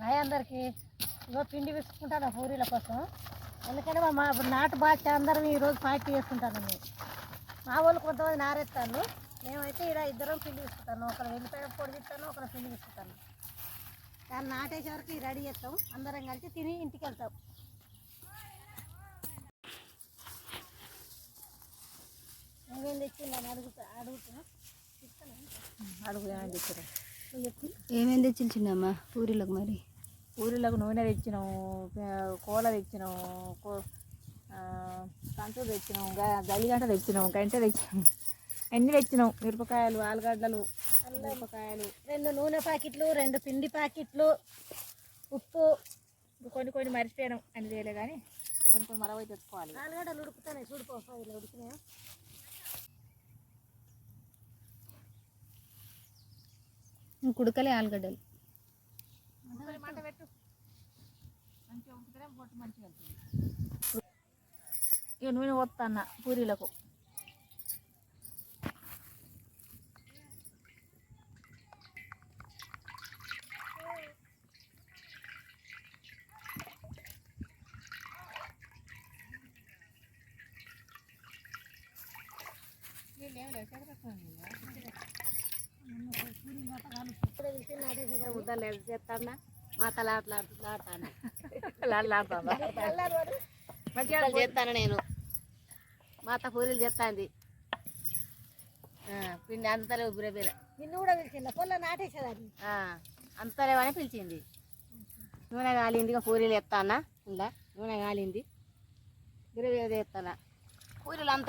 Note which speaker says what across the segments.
Speaker 1: Hi అందరికి. ఇగో పిండి విసుకుంటాను పూరీల కోసం. ఎందుకంటే మా నాటు బాట అందరం ఈరోజు పార్టీ చేసుకుంటానండి మా వాళ్ళు కొంతమంది నారెత్తాను మేమైతే ఇలా ఇద్దరం పిండి విసుకుంటాను ఒకరు వెళ్ళిపోయిన పొడి తిస్తాను ఒకరు పిండి విసుకుంటాను దాన్ని నాటేసే వరకు రెడీ చేస్తాం. అందరం కలిసి తిని ఇంటికి వెళ్తాం నువ్వేం తెచ్చిందని అడుగుతా అడుగుతున్నా? అడుగు ఏమని తెచ్చారు చెప్పి
Speaker 2: ఏమేం తెచ్చి చిన్నమ్మ పూరీలకు మరి?
Speaker 3: ఊరిలోకి నూనె తెచ్చినాం కోల తెచ్చినాం కో కంచు తెచ్చినాం గల్లిగంట తెచ్చినాం గంట తెచ్చినాం. అన్నీ తెచ్చినాం. మిరపకాయలు ఆలుగడ్డలు మిరపకాయలు.
Speaker 1: రెండు నూనె ప్యాకెట్లు రెండు పిండి ప్యాకెట్లు ఉప్పు.
Speaker 3: కొన్ని కొన్ని మర్చిపోయాను. అని చేయలే కానీ కొన్ని కొన్ని మరవై తెచ్చుకోవాలి.
Speaker 1: ఆలుగడ్డలు ఉడుకుతాయి చూడుకో ఉడికినాయా?
Speaker 2: కుడకలే ఆలుగడ్డలు.
Speaker 3: మంట పెట్టు. మంచిగా ఇక నూనె పూరీలకు.
Speaker 1: ముద్దలు చేస్తానా మాతలు ఆటలాడుతున్నాను
Speaker 3: లాడలాడుతుందా మంచిగా
Speaker 2: చేస్తాను నేను? మాత పూరీలు చేస్తాంది పిండి అంతలే ఉబ్బిరే బీర.
Speaker 1: నిన్ను కూడా పిలిచిందా? పొల్ల నాటేసేదాన్ని
Speaker 2: అంతలేవని పిలిచింది. నూనె కాలింది ఇక పూరీలు ఎత్తానా ఇలా నూనె కాలింది. బిరవి ఎత్తానా పూరీలు అంత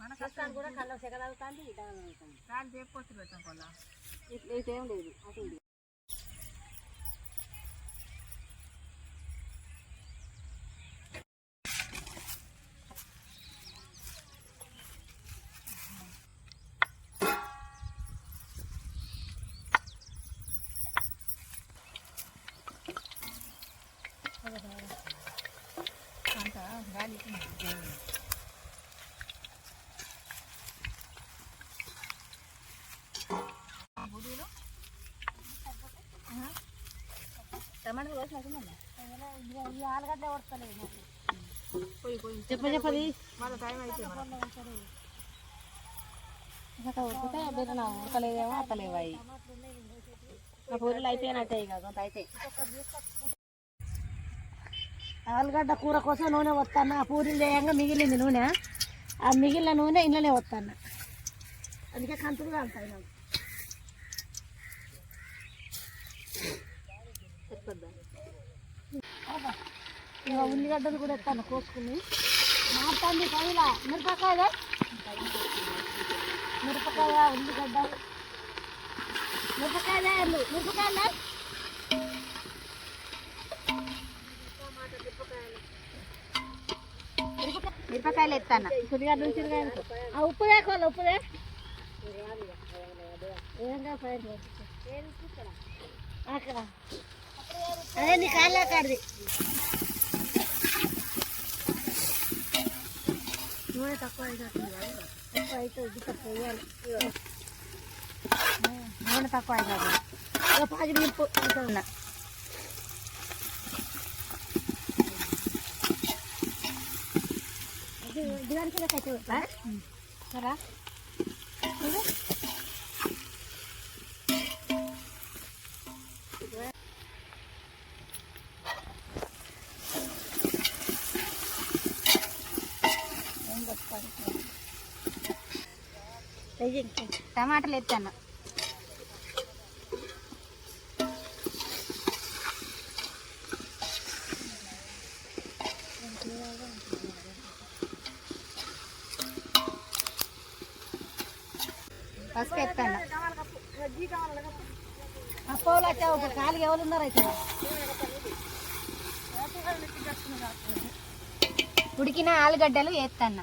Speaker 1: కూడా కళ్ళ సెగలవుతుంది
Speaker 3: కాలు చేపొచ్చు పెట్టాం కొల్ల.
Speaker 2: ఇదేం లేదు అటు.
Speaker 3: అంత గాలి
Speaker 1: ఆలుగడ్డ కొడతలేదు
Speaker 3: పోయి పోయి.
Speaker 2: చెప్ప చెప్పది
Speaker 3: మళ్ళీ టైం అయితే మరి
Speaker 2: ఉడికితే బిర్యానీ ఉడకలేదేమో అత్తలేవు అవి ఆ పూరీలు అయిపోయినట్టే ఇక కొంత అయితే
Speaker 1: ఆలుగడ్డ కూర కోసం నూనె వస్తాను ఆ పూరీలు చేయంగా మిగిలింది నూనె. ఆ మిగిలిన నూనె ఇంట్లోనే వస్తాను అందుకే కంతులు కాలుతాయి నాకు. అబ్బా. ఇక ఉల్లిగడ్డలు కూడా ఎత్తాను కోసుకుని మాట్లాడి పైలా మిరపకాయ మిరపకాయ ఉల్లిగడ్డ మిరపకాయ మిరపకాయలు
Speaker 2: మిరపకాయలు ఎత్తాను
Speaker 1: ఉల్లిగడ్డ చిరగాయలు ఆ ఉప్పు వేకోవాలి ఉప్పు వే ఏంగా అక్కడ అదే నీ కాళ్ళ కాడిది నూనె తక్కువ అయినట్టుంది కదా. తక్కువ అయితే ఇది తక్కువ వేయాలి నూనె తక్కువ అయినది ఇక పాకి నింపు ఇంకా ఉన్నా ఇది ఇదివరకు కూడా కట్టి పెట్టా సరా
Speaker 2: టమాటాలు ఎత్తాను పసుపు ఎత్తాను
Speaker 1: అప్పవులు ఒక కాలుగా ఎవరు ఉన్నారు అయితే?
Speaker 2: ఉడికిన ఆలుగడ్డలు వేస్తాను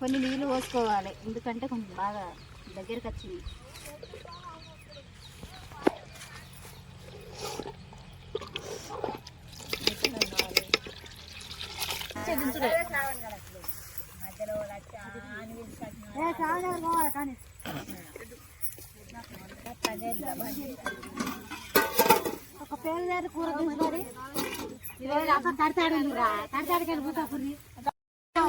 Speaker 2: కొన్ని నీళ్ళు పోసుకోవాలి. ఎందుకంటే కొంచెం బాగా దగ్గరికి వచ్చింది
Speaker 1: ఒక పేరు కూర తీసుకొని ఈరోజు అక్కడ తడతాడు తడతాడికి వెళ్ళిపోతా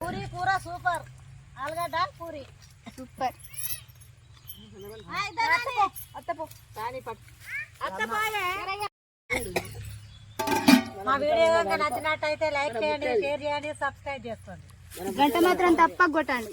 Speaker 1: పూరి కూర సూపర్. ఆలుగడ్డ పూరి.
Speaker 2: సూపర్.
Speaker 1: మా వీడియో కనుక నచ్చినట్టయితే లైక్ చేయండి షేర్ చేయండి సబ్స్క్రైబ్ చేసుకోండి.
Speaker 2: గంట మాత్రం తప్పక కొట్టండి.